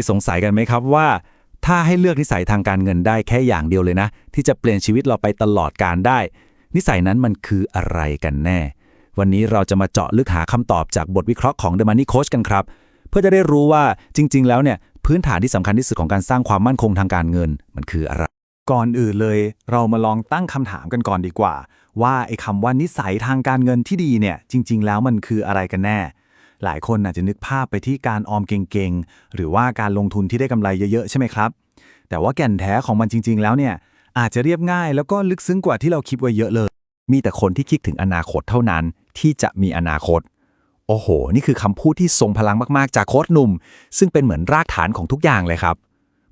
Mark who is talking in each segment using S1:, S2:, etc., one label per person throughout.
S1: ยสงสัยกันไหมครับว่า ถ้าให้เลือกนิสัยทางการเงินได้แค่อย่างเดียวเลยนะ ที่จะเปลี่ยนชีวิตเราไปตลอดการได้ นิสัยนั้นมันคืออะไรกันแน่ วันนี้เราจะมาเจาะลึกหาคำตอบจากบทวิเคราะห์ของ The Money Coach กันครับ เพื่อจะได้รู้ว่าจริง ๆ แล้วเนี่ยพื้นฐานที่สำคัญที่สุดของการสร้างความมั่นคงทางการเงิน มันคืออะไร
S2: ก่อนอื่นเลย เรามาลองตั้งคำถามกันก่อนดีกว่า ว่าไอ้คำว่านิสัยทางการเงินที่ดีเนี่ยจริง ๆ แล้วมันคืออะไรกันแน่ หลายคนอาจจะนึกภาพไปที่การออมเก่งๆ หรือว่าการลงทุนที่ได้กำไรเยอะๆ ใช่ไหมครับ แต่ว่าแก่นแท้ของมันจริง ๆ แล้วเนี่ยอาจจะเรียบง่ายแล้วก็ลึกซึ้งกว่าที่เราคิดไว้เยอะเลย
S1: มีแต่คนที่คิดถึงอนาคตเท่านั้นที่จะมีอนาคต โอ้โห นี่คือคำพูดที่ทรงพลังมากๆ จากโค้ชหนุ่ม ซึ่งเป็นเหมือนรากฐานของทุกอย่างเลยครับ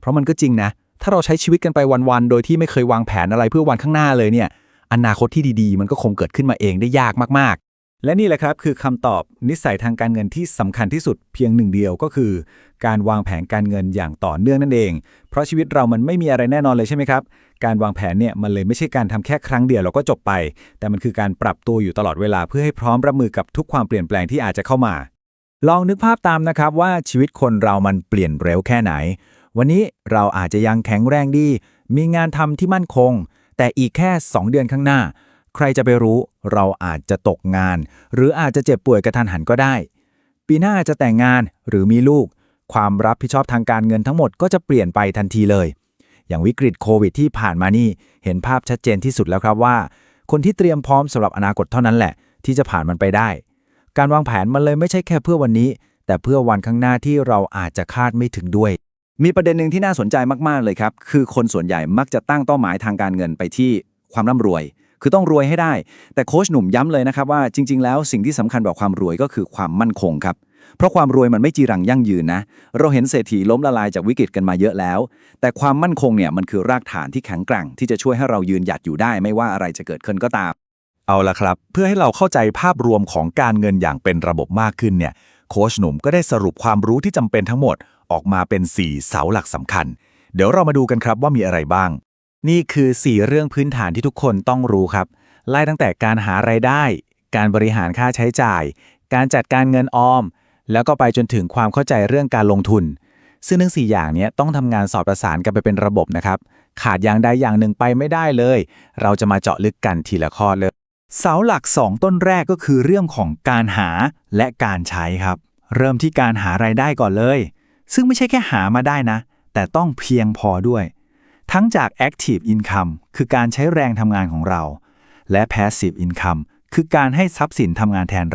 S1: เพราะมันก็จริงนะ ถ้าเราใช้ชีวิตกันไปวันๆ โดยที่ไม่เคยวางแผนอะไรเพื่อวันข้างหน้าเลยเนี่ย อนาคตที่ดีๆ มันก็คงเกิดขึ้นมาเองได้ยากมากๆ
S2: และนี่แหละครับคือคำตอบนิสัยทางการเงินที่สำคัญที่สุดเพียงหนึ่งเดียวก็คือ การวางแผนการเงินอย่างต่อเนื่องนั่นเอง เพราะชีวิตเรามันไม่มีอะไรแน่นอนเลยใช่ไหมครับ การวางแผนเนี่ยมันเลยไม่ใช่การทำแค่ครั้งเดียวแล้วก็จบไป แต่มันคือการปรับตัวอยู่ตลอดเวลาเพื่อให้พร้อมรับมือกับทุกความเปลี่ยนแปลงที่อาจจะเข้ามา ลองนึกภาพตามนะครับว่าชีวิตคนเรามันเปลี่ยนเร็วแค่ไหน วันนี้เราอาจจะยังแข็งแรงดี มีงานทำที่มั่นคง แต่อีกแค่ 2 เดือนข้างหน้า ใครจะไปรู้ เราอาจจะตกงาน หรืออาจจะเจ็บป่วยกระทันหันก็ได้ ปีหน้าจะแต่งงานหรือมีลูก ความรับผิดชอบทางการเงินทั้งหมดก็จะเปลี่ยนไปทันทีเลย อย่างวิกฤตโควิดที่ผ่านมานี่ เห็นภาพชัดเจนที่สุดแล้วครับว่า คนที่เตรียมพร้อมสำหรับอนาคตเท่านั้นแหละ ที่จะผ่านมันไปได้ การวางแผนมันเลยไม่ใช่แค่เพื่อวันนี้ แต่เพื่อวันข้างหน้าที่เราอาจจะคาดไม่ถึงด้วยมีประเด็นหนึ่งที่น่าสนใจมาก ๆ เลยครับ คือคนส่วนใหญ่มักจะตั้งเป้าหมายทางการเงินไปที่ความร่ำรวย คือต้องรวยให้ได้ แต่โค้ชหนุ่มย้ำเลยนะครับว่าจริง ๆ แล้วสิ่งที่สำคัญกว่าความรวยก็คือความมั่นคงครับ เพราะความรวยมันไม่จีรังยั่งยืนนะ เราเห็นเศรษฐีล้มละลายจากวิกฤตกันมาเยอะแล้ว แต่ความมั่นคงเนี่ยมันคือรากฐานที่แข็งแกร่ง ที่จะช่วยให้เรายืนหยัดอยู่ได้ ไม่ว่าอะไรจะเกิดขึ้นก็ตาม
S1: เอาละครับ เพื่อให้เราเข้าใจภาพรวมของการเงินอย่างเป็นระบบมากขึ้นเนี่ย โค้ชหนุ่มก็ได้สรุปความรู้ที่จำเป็นทั้งหมดออกมาเป็น 4 เสาหลักสำคัญ เดี๋ยวเรามาดูกันครับว่ามีอะไรบ้าง
S2: นี่คือ 4 เรื่องพื้นฐานที่ทุกคนต้องรู้ครับ ไล่ตั้งแต่การหาไรายได้ การบริหารค่าใช้จ่าย การจัดการเงินออม แล้วก็ไปจนถึงความเข้าใจเรื่องการลงทุน ซึ่งทั้ง4อย่างนี้ต้องทำงานสอดประสานกันไปเป็นระบบนะครับ ขาดอย่างใดอย่างหนึ่งไปไม่ได้เลย เราจะมาเจาะลึกกันทีละข้อเลย เสาหลัก 2 ต้นแรกก็คือเรื่องของการหาและการใช้ครับ เริ่มที่การหารายได้ก่อนเลย ซึ่งไม่ใช่แค่หามาได้นะ แต่ต้องเพียงพอด้วย ทั้งจาก Active Income คือการใช้แรงทำงานของเรา และ Passive Income คือการให้ทรัพย์สินทำงานแทนเรา